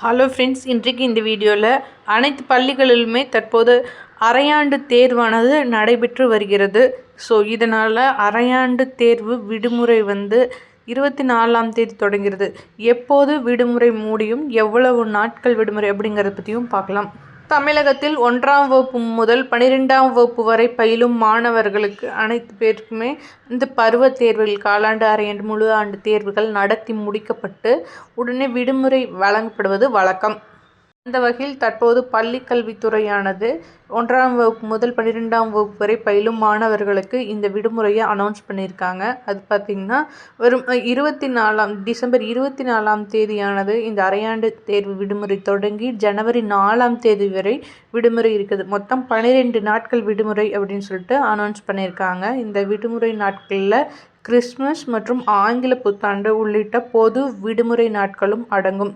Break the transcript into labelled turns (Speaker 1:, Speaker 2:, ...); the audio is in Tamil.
Speaker 1: ஹலோ ஃப்ரெண்ட்ஸ் இன்றைக்கு இந்த வீடியோவில் அனைத்து பள்ளிகளிலுமே தற்போது அரையாண்டு தேர்வானது நடைபெற்று வருகிறது. ஸோ இதனால் அரையாண்டு தேர்வு விடுமுறை வந்து இருபத்தி நாலாம் தேதி தொடங்கிறது எப்போது விடுமுறை மூடியும் எவ்வளவு நாட்கள் விடுமுறை அப்படிங்கிறத பற்றியும் பார்க்கலாம். தமிழகத்தில் ஒன்றாம் வகுப்பு முதல் பனிரெண்டாம் வகுப்பு வரை பயிலும் மாணவர்களுக்கு அனைத்து பேருக்குமே இந்த பருவ தேர்வுகள் காலாண்டு அரையாண்டு முழு ஆண்டு தேர்வுகள் நடத்தி முடிக்கப்பட்டு உடனே விடுமுறை வழங்கப்படுவது வழக்கம். அந்த வகையில் தற்போது பள்ளி கல்வித்துறையானது ஒன்றாம் வகுப்பு முதல் பன்னிரெண்டாம் வகுப்பு வரை பயிலும் மாணவர்களுக்கு இந்த விடுமுறையை அனௌன்ஸ் பண்ணியிருக்காங்க. அது பார்த்திங்கன்னா வரும் இருபத்தி நாலாம் டிசம்பர் இருபத்தி நாலாம் தேதியானது இந்த அரையாண்டு தேர்வு விடுமுறை தொடங்கி ஜனவரி நாலாம் தேதி வரை விடுமுறை இருக்குது. மொத்தம் பன்னிரெண்டு நாட்கள் விடுமுறை அப்படின்னு சொல்லிட்டு அனௌன்ஸ் பண்ணியிருக்காங்க. இந்த விடுமுறை நாட்களில் கிறிஸ்மஸ் மற்றும் ஆங்கில புத்தாண்டு உள்ளிட்ட பொது விடுமுறை நாட்களும் அடங்கும்.